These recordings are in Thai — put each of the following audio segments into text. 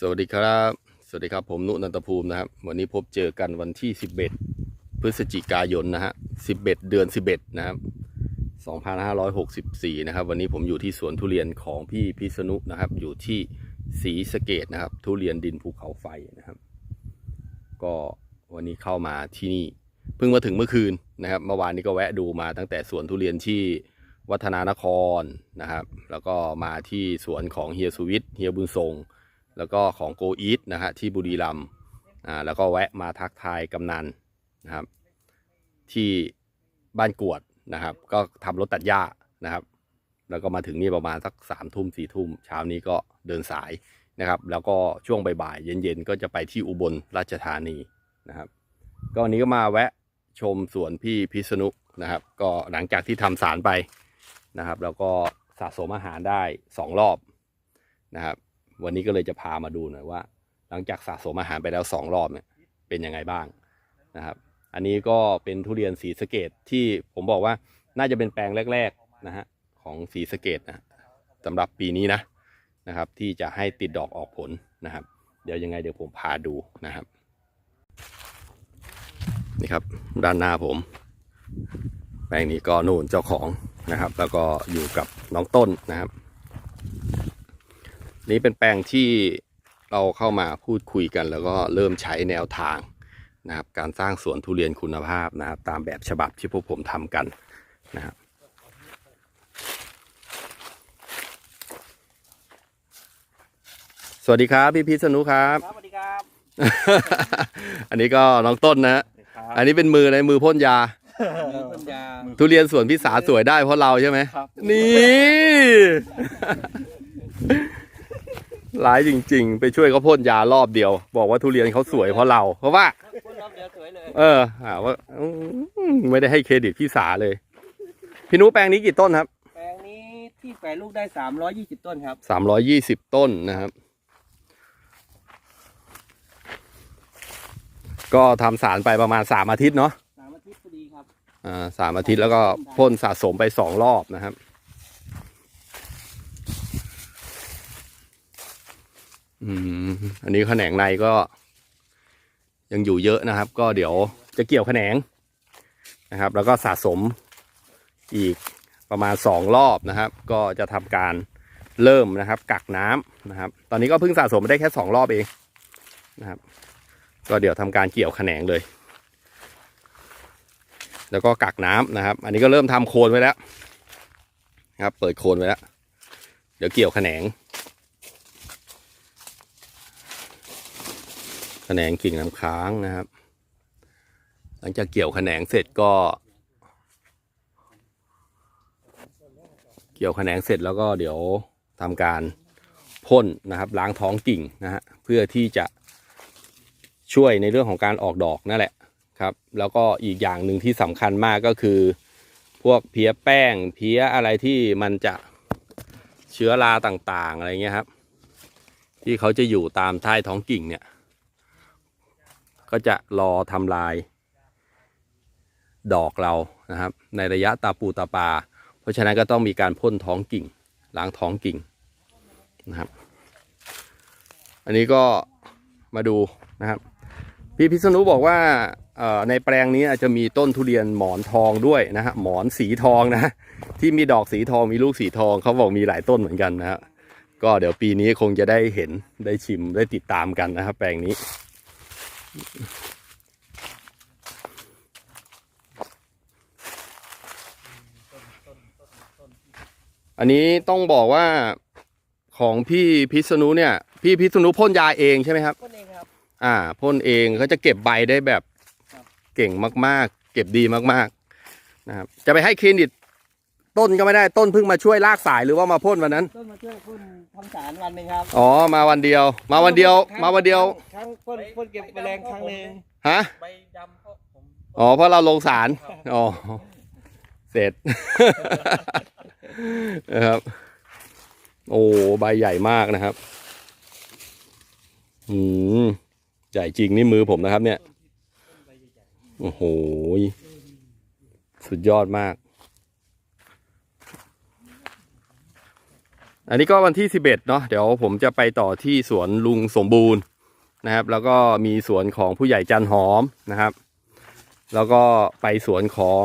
สวัสดีครับ สวัสดีครับผมนุนันตภูมินะครับ วันนี้พบเจอกันวันที่ 11 พฤศจิกายนนะฮะ 11 เดือน 11 นะครับ 2564 นะครับ วันนี้ผมอยู่ที่สวนทุเรียนของพี่พิษณุนะครับ อยู่ที่ศรีสะเกดนะครับ ทุเรียนดินภูเขาไฟนะครับ ก็วันนี้เข้ามาที่นี่ เพิ่งมาถึงเมื่อคืนนะครับ เมื่อวานนี้ก็แวะดูมาตั้งแต่สวนทุเรียนที่วัฒนานครนะครับ แล้วก็มาที่สวนของเฮียสุวิทย์เฮียบุญทรง แล้วก็ของโกอีทนะฮะที่บุรีรัมย์อ่าแล้วก็แวะมาทักทายกำนันนะครับ ที่บ้านกวดนะครับ ก็ทำรถตัดหญ้านะครับ แล้วก็มาถึงนี่ประมาณสักสามทุ่มสี่ทุ่มเช้านี้ก็เดินสายนะครับ แล้วก็ช่วงบ่ายๆเย็นๆก็จะไปที่อุบลราชธานีนะครับ ก็วันนี้ก็มาแวะชมสวนพี่พิษณุนะครับ ก็หลังจากที่ทำสารไปนะครับ แล้วก็สะสมอาหารได้สองรอบนะครับ วันนี้ก็เลยจะพามาดูหน่อยว่า หลังจากสะสมอาหารไปแล้วสองรอบเนี่ยเป็นยังไงบ้างนะครับ อันนี้ก็เป็นทุเรียนสีสเกตที่ผมบอกว่าน่าจะเป็นแปลงแรกๆนะฮะของสีสเกตนะสำหรับปีนี้นะนะครับ ที่จะให้ติดดอกออกผลนะครับ เดี๋ยวยังไงเดี๋ยวผมพาดูนะครับ นี่ครับด้านหน้าผม แปลงนี้ก็นู่นเจ้าของนะครับ แล้วก็อยู่กับน้องต้นนะครับ นี่เป็นแปลงที่เราเข้ามาพูดคุยกัน แล้วก็เริ่มใช้แนวทางนะครับการสร้างสวนทุเรียนคุณภาพนะครับตามแบบฉบับที่พวกผมทำกันนะครับสวัสดีครับพี่พิษณุครับครับสวัสดีครับ อันนี้ก็น้องต้นนะฮะอันนี้เป็นมือในมือพ่นยามีปัญญาทุเรียนสวนพิสาสวยได้เพราะเราใช่ไหมค รับนี่หลายจริง ๆ ไปช่วยเขาพ่นยารอบเดียว บอกว่าทุเรียนเขาสวยเพราะเรา เพราะว่าคุณรอบเดียวสวยเลยเออหาว่าอืมไม่ได้ให้เครดิตพี่สาเลย พี่นุแปลงนี้กี่ต้นครับแปลงนี้ที่แปลลูกได้สามร้อยยี่สิบต้นครับ สามร้อยี่สิบต้นนะครับ ก็ทำสารไปประมาณสามอาทิตย์เนาะ สามอาทิตย์พอดีครับ อ่าสามอาทิตย์แล้วก็พ่นสะสมไปสองรอบนะครับ อืมอันนี้แขนงในก็ ยังอยู่เยอะนะครับ ก็เดี๋ยวจะเกี่ยวแขนงนะครับ แล้วก็สะสมอีกประมาณสองรอบนะครับ ก็จะทำการเริ่มนะครับ กักน้ำนะครับ ตอนนี้ก็เพิ่งสะสมไปได้แค่สองรอบเองนะครับ ก็เดี๋ยวทำการเกี่ยวแขนงเลย แล้วก็กักน้ำนะครับ อันนี้ก็เริ่มทำโคนไว้แล้วนะครับ เปิดโคนไว้แล้ว เดี๋ยวเกี่ยวแขนง แขนงกิ่งน้ำค้างนะครับ หลังจากเกี่ยวแขนงเสร็จก็ เกี่ยวแขนงเสร็จแล้วก็เดี๋ยวทำการพ่นนะครับ ล้างท้องกิ่งนะฮะเพื่อที่จะช่วยในเรื่องของการออกดอกนั่นแหละครับ แล้วก็อีกอย่างหนึ่งที่สำคัญมากก็คือ พวกเพี้ยแป้งเพี้ยอะไรที่มันจะเชื้อราต่างๆอะไรเงี้ยครับ ที่เขาจะอยู่ตามใต้ท้องกิ่งเนี่ย ก็จะรอทำลาย ดอกเรานะครับ ในระยะตาปูตาปา เพราะฉะนั้นก็ต้องมีการพ่นท้องกิ่งล้างท้องกิ่งนะครับ อันนี้ก็มาดูนะครับ พี่พิษณุบอกว่าในแปลงนี้อาจจะมีต้นทุเรียนหมอนทองด้วยนะฮะหมอนสีทองนะที่มีดอกสีทองมีลูกสีทองเขาบอกมีหลายต้นเหมือนกันนะฮะก็เดี๋ยวปีนี้คงจะได้เห็นได้ชิมได้ติดตามกันนะครับแปลงนี้ อันนี้ต้องบอกว่าของพี่พิษณุเนี่ย พี่พิษณุพ่นยาเองใช่ไหมครับคนเองครับ อ่าพ่นเองเขาจะเก็บใบได้แบบครับเก่งมาก ๆ เก็บดีมากๆนะครับจะไปให้เครดิต ต้นก็ไม่ได้ต้นเพิ่งมาช่วยลากสายหรือว่ามาพ่นวันนั้น ต้นมาช่วยพ่นทำสารวันหนึ่งครับอ๋อมาวันเดียว มาวันเดียว มาวันเดียวครั้งพ่นพ่นเก็บแมลงครั้งหนึ่งฮะใบดำเพราะผมอ๋อเพราะเราลงสารอ๋อเสร็จ นะครับ โอ้ใบใหญ่มากนะครับอืมใหญ่จริงนี่มือผมนะครับ เนี่ยโอ้โหสุดยอดมาก อันนี้ก็วันที่สิบเอ็ดเนาะเดี๋ยวผมจะไปต่อที่สวนลุงสมบูรณ์นะครับ แล้วก็มีสวนของผู้ใหญ่จันหอมนะครับ แล้วก็ไปสวนของ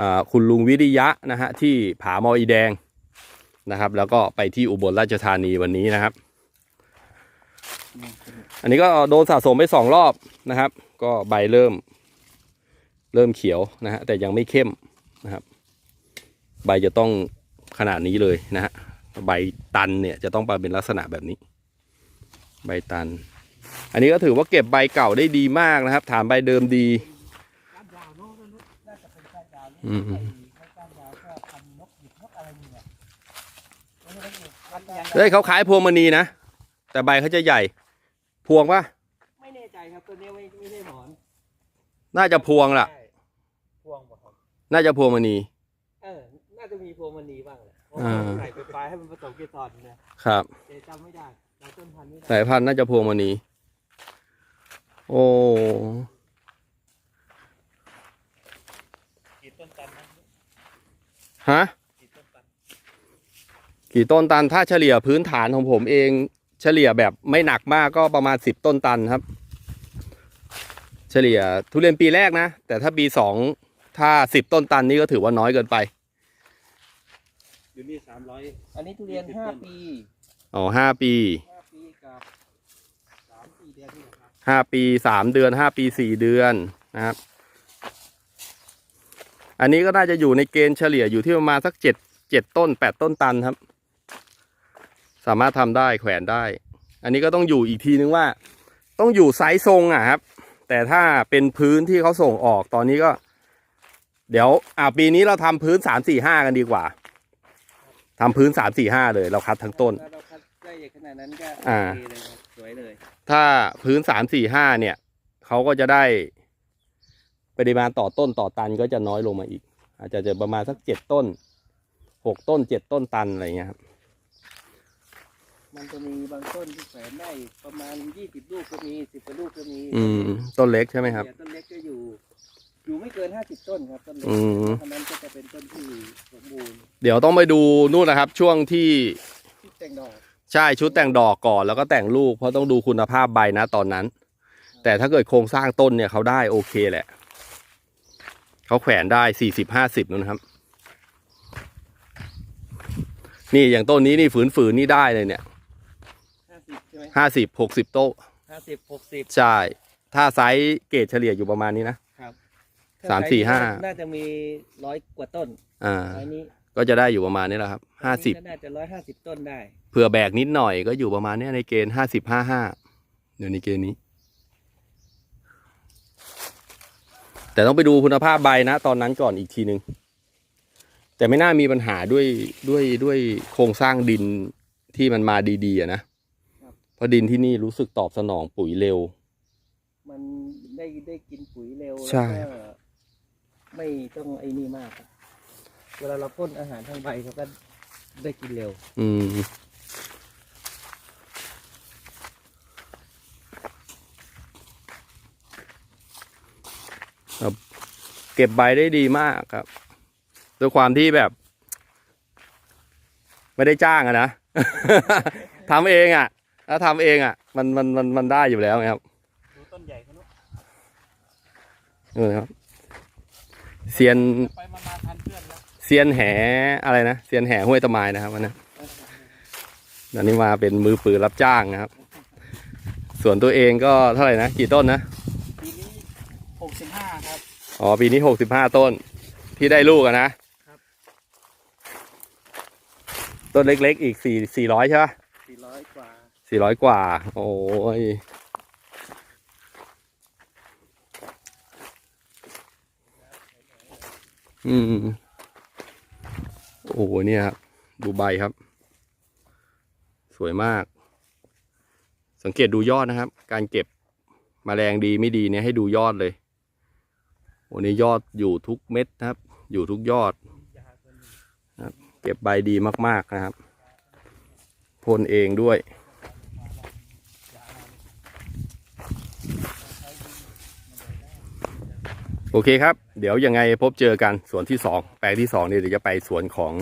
อคุณลุงวิริยะนะฮะที่ผาหมออีแดงนะครับ แล้วก็ไปที่อุบลราชธานีวันนี้นะครับ อันนี้ก็โดนสะสมไปสองรอบนะครับ ก็ใบเริ่ม เริ่มเขียวนะฮะแต่ยังไม่เข้มนะครับ ใบจะต้อง ขนาดนี้เลยนะฮะใบตันเนี่ยจะต้องเป็นลักษณะแบบนี้ ใบตัน อันนี้ก็ถือว่าเก็บใบเก่าได้ดีมากนะครับ ฐานใบเดิมดีก้านยาวโน้ตน่าจะเป็นก้านยาวอืมไอ้ก้านยาวก็พันนกหยิบนกอะไรนี่เนี่ยไม่ใช่นกหยิบมันยังเฮ้ยเขาขายพวงมณีนะ แต่ใบเขาจะใหญ่ พวงปะไม่แน่ใจครับตัวเนี้ยไม่ไม่ใช่หมอน น่าจะพวงล่ะใช่พวงป่ะครับน่าจะพวงมณี เออ น่าจะมีพ วงมณีบ้างแหละเพราะอ่าว่าใส่ไปปลายให้มันผสมเกสรนะครับแต่จำไม่ได้จำต้นพันธุ์ไม่ได้สายพันธุ์น่าจะพวงมณีโอ้กี่ต้นตันนะฮะกี่ต้นตันกี่ต้นตันถ้าเฉลี่ยพื้นฐานของผมเอง เฉลี่ยแบบไม่หนักมากก็ประมาณสิบต้นตันครับ เฉลี่ยทุเรียนปีแรกนะ แต่ถ้าปีสองถ้าสิบต้นตันนี่ก็ถือว่าน้อยเกินไป อยู่นี่สามร้อย อันนี้ทุเรียนห้าปีอ๋อห้าปีห้าปีกับสามสี่เดือนนี่แหละครับห้าปีสามเดือนห้าปีสี่เดือนนะครับ อันนี้ก็น่าจะอยู่ในเกณฑ์เฉลี่ยอยู่ที่ประมาณสักเจ็ดเจ็ดต้นแปดต้นตันครับ สามารถทำได้แขวนได้ อันนี้ก็ต้องอยู่อีกทีนึงว่า ต้องอยู่ไซส์ทรงอะครับ แต่ถ้าเป็นพื้นที่เขาส่งออกตอนนี้ก็ เดี๋ยวอ่าปีนี้เราทำพื้นสามสี่ห้ากันดีกว่า ทำพื้นสามสี่ห้าเลยเราคัดทั้งต้นถ้าเราคัดได้อย่างขนาดนั้นก็อ่า โอเคเลยครับสวยเลย ถ้าพื้นสามสี่ห้าเนี่ยเขาก็จะได้ปริมาณต่อต้นต่อตันก็จะน้อยลงมาอีก อาจจะจะประมาณสักเจ็ดต้นหกต้นเจ็ดต้นตันอะไรเงี้ยครับมันจะมีบางต้นที่แขวนได้ประมาณยี่สิบลูกก็มีสิบกว่าลูกก็มีอืมต้นเล็กใช่ไหมครับต้นเล็ก ก็อยู่อยู่ไม่เกินห้าสิบต้นครับต้นเล็กอืมเพราะฉะนั้นก็จะเป็นต้นที่สมบูรณ์เดี๋ยวต้องไปดูนู่นนะครับ ช่วงที่ที่แต่งดอกใช่ชุดแต่งดอกก่อนแล้วก็แต่งลูกเพราะต้องดูคุณภาพใบนะตอนนั้น แต่ถ้าเกิดโครงสร้างต้นเนี่ยเขาได้โอเคแหละเขาแขวนได้สี่สิบห้าสิบนะครับ นี่อย่างต้นนี้นี่ฝืนๆนี่ได้เลยเนี่ยห้าสิบใช่ไหมห้าสิบหกสิบโต๊ะห้าสิบหกสิบใช่ ถ้าไซส์เกรดเฉลี่ยอยู่ประมาณนี้นะ ครับสามสี่ห้า น่าจะมีร้อยกว่าต้นอ่าอันนี้ก็จะได้อยู่ประมาณนี้แหละครับห้าสิบก็น่าจะร้อยห้าสิบต้นได้ เผื่อแบกนิดหน่อยก็อยู่ประมาณเนี้ยในเกณฑ์ห้าสิบห้าห้าเดี๋ยวในเกณฑ์นี้ แต่ต้องไปดูคุณภาพใบนะ ตอนนั้นก่อนอีกทีนึง แต่ไม่น่ามีปัญหาด้วยด้วยด้วยโครงสร้างดินที่มันมาดีๆอะนะเพราะดินที่นี่รู้สึกตอบสนองปุ๋ยเร็ว มันได้ได้กินปุ๋ยเร็วใช่ แล้วก็ ไม่ต้องไอ้นี่มากครับเวลาเราพ่นอาหารทางใบเขาก็ได้กินเร็ว อืม ครับ เก็บใบได้ดีมากครับด้วยความที่แบบ ไม่ได้จ้างอะนะ ทำเองอะถ้าทำเองอะมันมันมันมันได้อยู่แล้วไงครับ ดูต้นใหญ่เขาเนอะนี่ครับ เซียนไปมามาทันเพื่อนแล้วเซียนแหอะไรนะเซียนแหห้วยตะไมายนะครับวันนี้อันนี้มาเป็นมือปืนรับจ้างนะครับ ส่วนตัวเองก็เท่าไหร่นะกี่ต้นนะปีนี้หกสิบห้าครับ อ๋อปีนี้หกสิบห้าต้นที่ได้ลูกอะนะครับต้นเล็กๆอีกสี่สี่ร้อยใช่ปะสี่ร้อยกว่าสี่ร้อยกว่า โอ้ย อืม โอ้โหเนี่ยครับ ดูใบครับ สวยมาก สังเกตดูยอดนะครับ การเก็บมแมลงดีไม่ดีเนี่ยให้ดูยอดเลยโอ้นี่ยอดอยู่ทุกเม็ดนะครับ อยู่ทุกยอดเก็บใบดีมากๆนะครับพ่นเองด้วย โอเคครับ เดี๋ยวยังไงพบเจอกันสวนที่สองแปลงที่สองเนี่ยเดี๋ยวจะไปสวนของ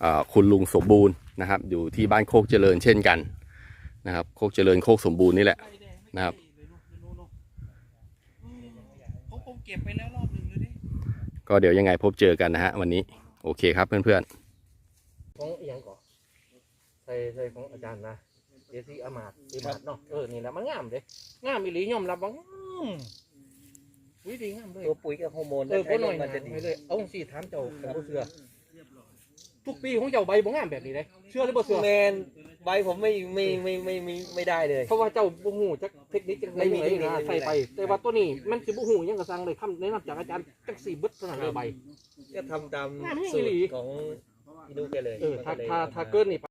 เอ่อคุณลุงสมบูรณ์นะครับ อยู่ที่บ้านโคกเจริญเช่นกันนะครับ โคกเจริญโคกสมบูรณ์นี่แหละนะครับเขาคงเก็บไปแล้วรอบหนึ่งเลยดิก็เดี๋ยวยังไงพบเจอกันนะฮะวันนี้ โอเคครับเพื่อนของอหยังก่อนใส่ใส่ของอาจารย์นะเดี๋ยวที่อามาดอามาดเนาะเออนี่แหละมันงามเด้งามอีหลียอมรับว่างาม วิธีงามเลยตัวปุ๋ยกับฮอร์โมนเออใช้พ่นหน่อยมังานมจะดีไปเลย เอาสิถามเจ้าเป็นผู้เสือทุกปีของเจ้าใบบ่งามแบบนี้เลยเชื่อหรือบ่เชื่อแมนใบผมไม่ไม่ไม่ไม่ไม่ไม่ได้เลย เพราะว่าเจ้าบ่ฮู้จักเทคนิคจังไม่มีไหนเทคนิคนะไม่มีใส่ไป แต่ว่าตัวนี้มันสิบ่ฮู้หยังก็สั่งเลยคำแนะนำจากอาจารย์จักสี่เบิดเท่านั้นเลยใบก็ทำตามงามแห่งสูอีตหลีรของอินุแกเลย เออถ้ามันก็เลยถ้าออกมถ้าเกินนี่